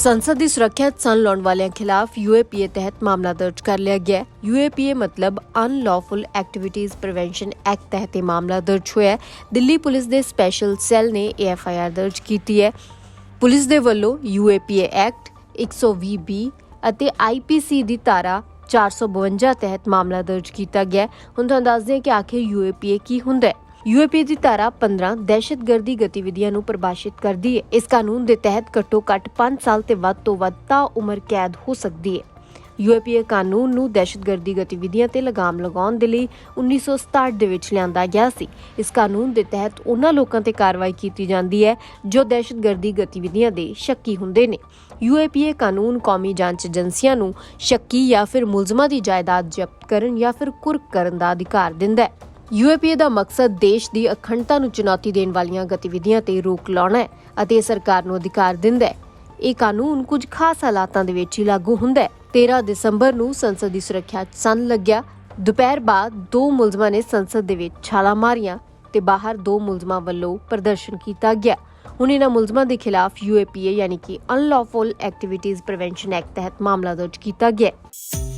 ਸੰਸਦ ਦੀ ਸੁਰੱਖਿਆ ਸਨ ਲਾਉਣ ਵਾਲਿਆਂ ਖਿਲਾਫ ਯੂਏਪੀਏ ਤਹਿਤ ਮਾਮਲਾ ਦਰਜ ਕਰ ਲਿਆ ਗਿਆ ਹੈ। ਯੂਏਪੀਏ ਮਤਲਬ ਅਨਲੌਫੁਲ ਐਕਟੀਵਿਟੀਜ਼ ਪ੍ਰੀਵੈਂਸ਼ਨ ਐਕਟ ਤਹਿਤ ਇਹ ਮਾਮਲਾ ਦਰਜ ਹੋਇਆ ਦਿੱਲੀ ਪੁਲਿਸ ਦੇ ਸਪੈਸ਼ਲ ਸੈੱਲ ਨੇ ਇਹ ਐਫਆਈਆਰ ਦਰਜ ਕੀਤੀ ਹੈ। ਪੁਲਿਸ ਦੇ ਵੱਲੋਂ ਯੂਏਪੀਏ ਐਕਟ 120 ਬੀ ਅਤੇ ਆਈਪੀਸੀ ਦੀ ਧਾਰਾ 452 ਤਹਿਤ ਮਾਮਲਾ ਦਰਜ ਕੀਤਾ ਗਿਆ ਹੁਣ ਤੁਹਾਨੂੰ ਦੱਸਦੇ ਹਾਂ ਕਿ ਆਖਿਰ ਯੂਏਪੀਏ ਕੀ ਹੁੰਦਾ ਹੈ। ਯੂਏਪੀਏ ਦੀ ਧਾਰਾ 15 ਦਹਿਸ਼ਤਗਰਦੀ ਗਤੀਵਿਧੀਆਂ ਨੂੰ ਪਰਿਭਾਸ਼ਿਤ ਕਰਦੀ ਹੈ। ਇਸ ਕਾਨੂੰਨ ਦੇ ਤਹਿਤ ਘੱਟੋ ਘੱਟ 5 ਸਾਲ ਤੇ ਵੱਧ ਤੋਂ ਵੱਧ ਤਾਂ ਉਮਰ ਕੈਦ ਹੋ ਸਕਦੀ ਹੈ। ਯੂਏਪੀਏ ਕਾਨੂੰਨ ਨੂੰ ਦਹਿਸ਼ਤਗਰਦੀ ਗਤੀਵਿਧੀਆਂ ਤੇ ਲਗਾਮ ਲਗਾਉਣ ਦੇ ਲਈ 1967 ਦੇ ਵਿੱਚ ਲਿਆਂਦਾ ਗਿਆ ਸੀ। ਇਸ ਕਾਨੂੰਨ ਦੇ ਤਹਿਤ ਉਹਨਾਂ ਲੋਕਾਂ ਤੇ ਕਾਰਵਾਈ ਕੀਤੀ ਜਾਂਦੀ ਹੈ ਜੋ ਦਹਿਸ਼ਤਗਰਦੀ ਗਤੀਵਿਧੀਆਂ ਦੇ ਸ਼ੱਕੀ ਹੁੰਦੇ ਨੇ। ਯੂਏਪੀਏ ਕਾਨੂੰਨ ਕੌਮੀ ਜਾਂਚ ਏਜੰਸੀਆਂ ਨੂੰ ਸ਼ੱਕੀ ਜਾਂ ਫਿਰ ਮੁਲਜ਼ਮਾਂ ਦੀ ਜਾਇਦਾਦ ਜ਼ਬਤ ਕਰਨ ਜਾਂ ਫਿਰ ਕੁਰਕ ਕਰਨ ਦਾ ਅਧਿਕਾਰ ਦਿੰਦਾ ਹੈ। ਯੂਏਪੀਏ ਦਾ ਮਕਸਦ ਦੇਸ਼ ਦੀ ਅਖੰਡਤਾ ਨੂੰ ਚੁਣੌਤੀ ਦੇਣ ਵਾਲੀਆਂ ਗਤੀਵਿਧੀਆਂ ਤੇ ਰੋਕ ਲਾਉਣਾ ਹੈ ਅਤੇ ਸਰਕਾਰ ਨੂੰ ਅਧਿਕਾਰ ਦਿੰਦਾ ਹੈ। ਇਹ ਕਾਨੂੰਨ ਕੁਝ ਖਾਸ ਹਾਲਾਤਾਂ ਦੇ ਵਿੱਚ ਹੀ ਲਾਗੂ ਹੁੰਦਾ ਹੈ। 13 ਦਸੰਬਰ ਨੂੰ ਸੰਸਦ ਦੀ ਸੁਰੱਖਿਆ ਸੰਨ ਲੱਗਿਆ। ਦੁਪਹਿਰ ਬਾਅਦ ਦੋ ਮੁਲਜ਼ਮਾਂ ਨੇ ਸੰਸਦ ਦੇ ਵਿੱਚ ਛਾਲਾਂ ਮਾਰੀਆਂ ਤੇ ਬਾਹਰ ਦੋ ਮੁਲਜ਼ਮਾਂ ਵੱਲੋਂ ਪ੍ਰਦਰਸ਼ਨ ਕੀਤਾ ਗਿਆ। ਹੁਣ ਇਹਨਾਂ ਮੁਲਜ਼ਮਾਂ ਦੇ ਖਿਲਾਫ ਯੂਏਪੀਏ ਯਾਨੀ ਕਿ ਅਨਲੌਫੁਲ ਐਕਟੀਵਿਟੀਜ਼ ਪ੍ਰੀਵੈਂਸ਼ਨ ਐਕਟ ਤਹਿਤ ਮਾਮਲਾ ਦਰਜ ਕੀਤਾ ਗਿਆ ਹੈ।